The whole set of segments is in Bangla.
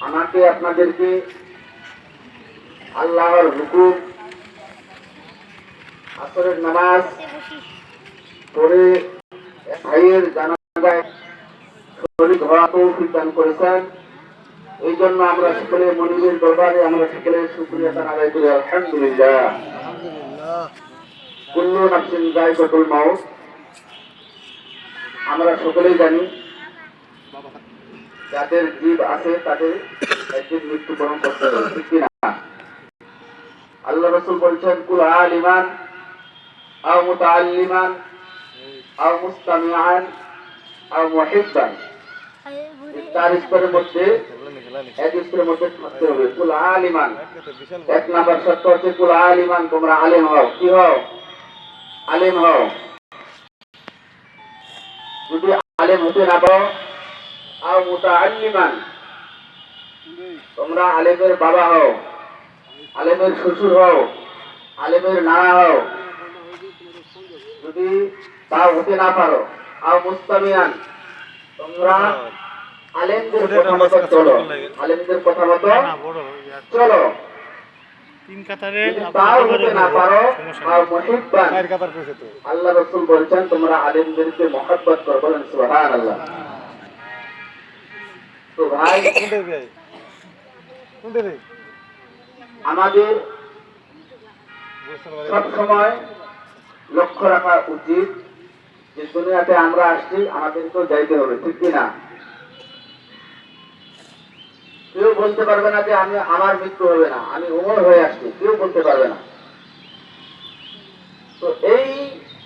আমাকে আপনাদেরকে আল্লাহর হুকুম, আসরের নামাজ পড়ে ভাইয়ের জানাজায় শরীর দান করেছেন। এই জন্য আমরা সকলে মনিবের দরবারে আমরা সকলে করি। আলহামদুলিল্লাহ। মাউত। আমরা সকলেই জানি যাদের জীব আছে তাদের একদিন মৃত্যুবরণ করতে হবে আল্লাহ রসুল বলছেন, কুল আলিমান আও আও আও স্তরের মধ্যে, এক স্তরের মধ্যে থাকতে হবে। আলিমান, এক নাম্বার শর্ত হচ্ছে তোমরা আলেম হও। কি হও? আলেম হও। যদি আলেম হতে না পাও আও মুতাআল্লিমান। তোমরা আলেমের বাবা হও আলেমের শ্বশুর হও আলেমের নানা হও। যদি তাও হতে না পারো আও মুস্তামিয়ান তোমরা আলেমদের কথা মতো চলো আলেমদের কথা মতো চলো। তিন কাতারে যদি তাও হতে না পারো আও মুহিব্বান। চার কাতার আল্লাহ রসুল বলছেন তোমরা আলেমদেরকে মহব্বত করো বলেন সুবহান আল্লাহ আমাদের বুঝতে সব সময় লক্ষ্য রাখা উচিত যে দুনিয়াতে আমরা আসছি আমাদেরকেও যাইতে হবে, ঠিক কি না? কেউ বলতে পারবে না যে আমি আমার মৃত্যু হবে না, আমি উমর হয়ে আসছি, কেউ বলতে পারবে না। তো এই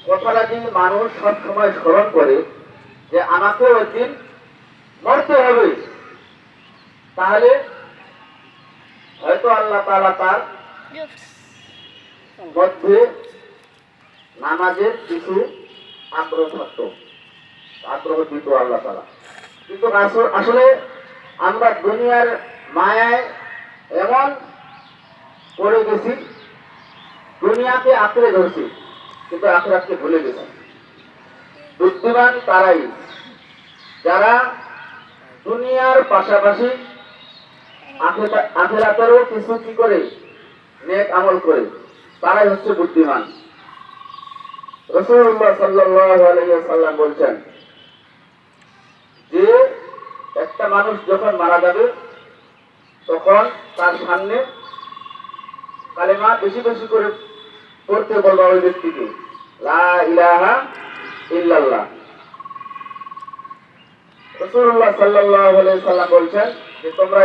কথাটা যদি মানুষ সবসময় স্মরণ করে যে আমাকেও একদিন মরতে হবে তাহলে হয়তো আল্লাহ তাআলা তার মধ্যে নামাজের কিছু আগ্রহ থাকত। আগ্রহ দিত আল্লাহ তালা কিন্তু আসল- আমরা দুনিয়ার মায়ায় এমন পড়ে গেছি, দুনিয়াকে আঁকড়ে ধরছি, কিন্তু আখরাতকে ভুলে গেছি। বুদ্ধিমান তারাই, যারা দুনিয়ার পাশাপাশি আখেরাতেরও কিছু কি করে? নেক আমল করে। তারাই হচ্ছে বুদ্ধিমান। রসুল্লাহ সাল্লাম বলছেন, যে একটা মানুষ যখন মারা যাবে, তখন তার সামনে কালেমা বেশি বেশি করে পড়তে বলবা ওই ব্যক্তিকে, লা ইলাহা ইল্লাল্লাহ। রসুল্লাহ সাল্লাহ সাল্লাম বলছেন যে, তোমরা